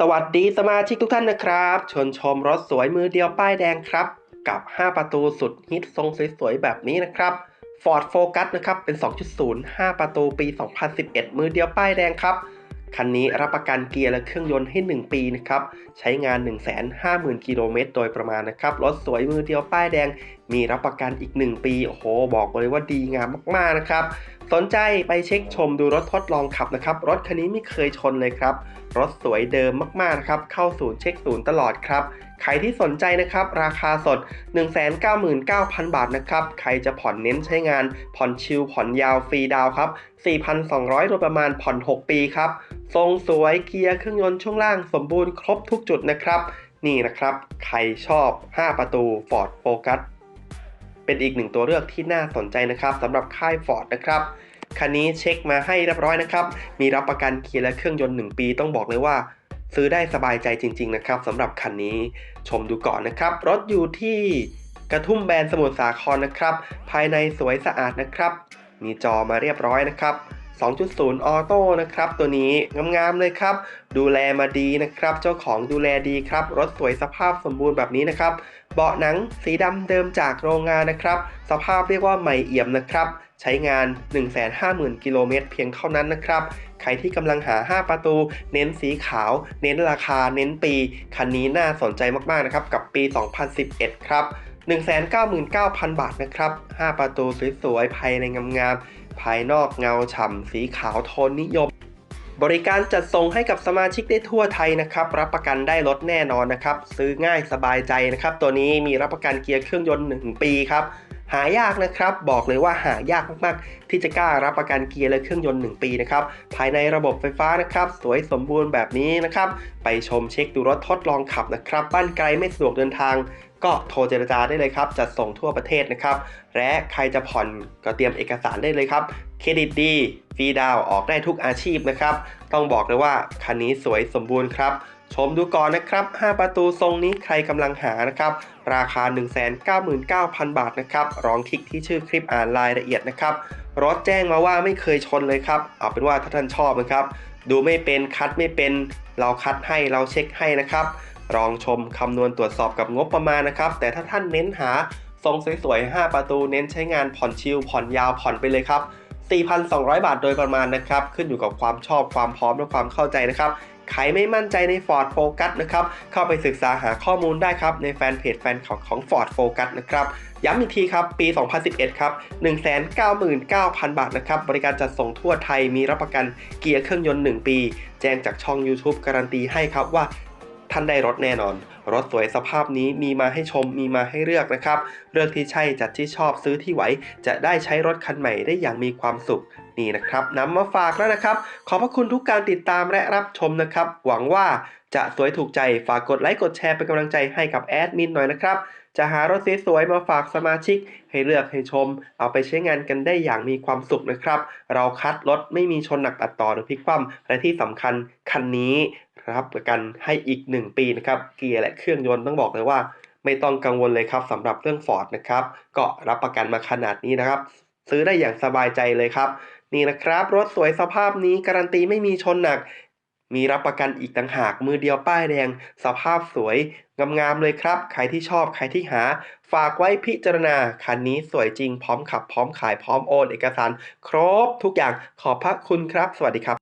สวัสดีสมาชิกทุกท่านนะครับ ชวนชมรถสวยมือเดียวป้ายแดงครับ กับ 5 ประตูสุดฮิตทรงสวยๆแบบนี้นะครับ Ford Focus นะครับเป็น 2.0 5 ประตูปี 2011 มือเดียวป้ายแดงครับ คันนี้รับประกันเกียร์และเครื่องยนต์ให้ 1 ปีนะครับ ใช้งาน 150,000 กิโลเมตรโดยประมาณนะครับ รถสวยมือเดียวป้ายแดง มีรับประกันอีก 1 ปี โอ้โห บอกเลยว่าดีงามมาก ๆ นะครับ สนใจไปเช็คชมดูรถทดลองขับนะครับ รถคันนี้ไม่เคยชนเลยครับ รถสวยเดิมมาก ๆ นะครับ เข้าศูนย์เช็คศูนย์ตลอดครับ ใครที่สนใจนะครับราคาสด 199,000 บาทนะครับใครจะผ่อนเน้นใช้งาน ผ่อนชิลผ่อนยาวฟรีดาวครับ 4,200 โดยประมาณผ่อน 6 ปีครับ ทรงสวยเกียร์เครื่องยนต์ช่วงล่างสมบูรณ์ครบทุกจุดนะครับ นี่นะครับใครชอบ 5 ประตู Ford Focus เป็นอีกหนึ่งตัวเลือกที่น่าสนใจนะครับสำหรับค่าย Ford นะครับคันนี้เช็คมาให้เรียบร้อยนะครับ มีรับประกันเกียร์และเครื่องยนต์ 1 ปีต้องบอกเลยว่า ซื้อได้สบายใจจริง ๆ นะครับสำหรับคันนี้ชมดูก่อนนะครับ รถอยู่ที่กระทุ่มแบนสมุทรสาครนะครับ ภายในสวยสะอาดนะครับ มีจอมาเรียบร้อยนะครับ 2.0 ออโต้นะครับ ตัวนี้งามๆเลยครับ ดูแลมาดีนะครับ เจ้าของดูแลดีครับ รถสวยสภาพสมบูรณ์แบบนี้นะครับ เบาะหนังสีดำเดิมจากโรงงานนะครับ สภาพเรียกว่าใหม่เอี่ยมนะครับ ใช้งาน 150,000 กิโลเมตรเพียงเท่านั้นนะครับ ใครที่กำลังหา 5 ประตู เน้นสีขาว เน้นราคา เน้นปี คันนี้น่าสนใจมากๆนะครับ กับปี 2011 ครับ199,000 บาทนะครับ 5 ประตูสวยๆภายในงามๆ ภายนอกเงาฉ่ำสีขาวโทนนิยม บริการจัดส่งให้กับสมาชิกได้ทั่วไทยนะครับ รับประกันได้รถแน่นอนนะครับ ซื้อง่ายสบายใจนะครับ ตัวนี้มีรับประกันเกียร์เครื่องยนต์ 1 ปีครับ หายากนะครับ บอกเลยว่าหายากมากๆ ที่จะกล้ารับประกันเกียร์และเครื่องยนต์ 1 ปีนะครับ ภายในระบบไฟฟ้านะครับ สวยสมบูรณ์แบบนี้นะครับ ไปชมเช็คดูรถทดลองขับนะครับ บ้านไกลไม่สะดวกเดินทางก็โทรเจรจาได้เลยครับ จัดส่งทั่วประเทศนะครับ และใครจะผ่อนก็เตรียมเอกสารได้เลยครับ เครดิตดี ฟรีดาวออกได้ทุกอาชีพนะครับ ต้องบอกเลยว่าคันนี้สวยสมบูรณ์ครับ ชมดูก่อนนะครับ 5 ประตูทรงนี้ใครกำลังหานะครับ ราคา 199,000 บาทนะครับลองคลิกที่ชื่อคลิปอ่านรายละเอียดนะครับ รถแจ้งมาว่าไม่เคยชนเลยครับ เอาเป็นว่าถ้าท่านชอบนะครับ ดูไม่เป็นคัดไม่เป็น เราคัดให้เราเช็คให้นะครับลองชมคำนวณตรวจสอบกับงบประมาณนะครับ แต่ถ้าท่านเน้นหาทรงสวยๆ 5 ประตูเน้นใช้งานผ่อนชิลผ่อนยาวผ่อนไปเลยครับ 4,200 บาทโดยประมาณนะครับ ขึ้นอยู่กับความชอบความพร้อมและความเข้าใจนะครับใครไม่มั่นใจใน Ford Focus นะครับ เข้าไปศึกษาหาข้อมูลได้ครับ ในแฟนเพจแฟนของของ Ford Focus นะครับ ย้ำอีกทีครับ ปี 2011 ครับ 199,000 บาทนะครับ บริการจัดส่งทั่วไทยมีรับประกันเกียร์เครื่องยนต์ 1 ปี แจ้งจากช่อง YouTube การันตีให้ครับว่า ท่านได้รถแน่นอน รถสวยสภาพนี้มีมาให้ชมมีมาให้เลือกนะครับ เลือกที่ใช่จัดที่ชอบซื้อที่ไหว จะได้ใช้รถคันใหม่ได้อย่างมีความสุขนี่นะครับนำมาฝากแล้วนะครับ ขอบพระคุณทุกการติดตามและรับชมนะครับ หวังว่าจะสวยถูกใจฝากกดไลค์กดแชร์เป็นกำลังใจให้กับแอดมินหน่อยนะครับ จะหารถสวยๆมาฝากสมาชิก ให้เลือกให้ชม เอาไปใช้งานกันได้อย่างมีความสุขนะครับ เราคัดรถไม่มีชนหนักตัดต่อหรือพลิกคว่ำและที่สำคัญคันนี้รับประกันให้อีก 1 ปีนะครับ เกียร์และเครื่องยนต์ต้องบอกเลยว่า ไม่ต้องกังวลเลยครับสำหรับเรื่อง Ford นะครับก็รับประกันมาขนาดนี้นะครับ ซื้อได้อย่างสบายใจเลยครับ นี่นะครับ รถสวยสภาพนี้การันตีไม่มีชนหนัก มีรับประกันอีกต่างหากมือเดียวป้ายแดง สภาพสวยงามๆเลยครับ ใครที่ชอบใครที่หา ฝากไว้พิจารณา คันนี้สวยจริงพร้อมขับ พร้อมขายพร้อมโอน เอกสาร ครบทุกอย่างขอบพระคุณครับ สวัสดีครับ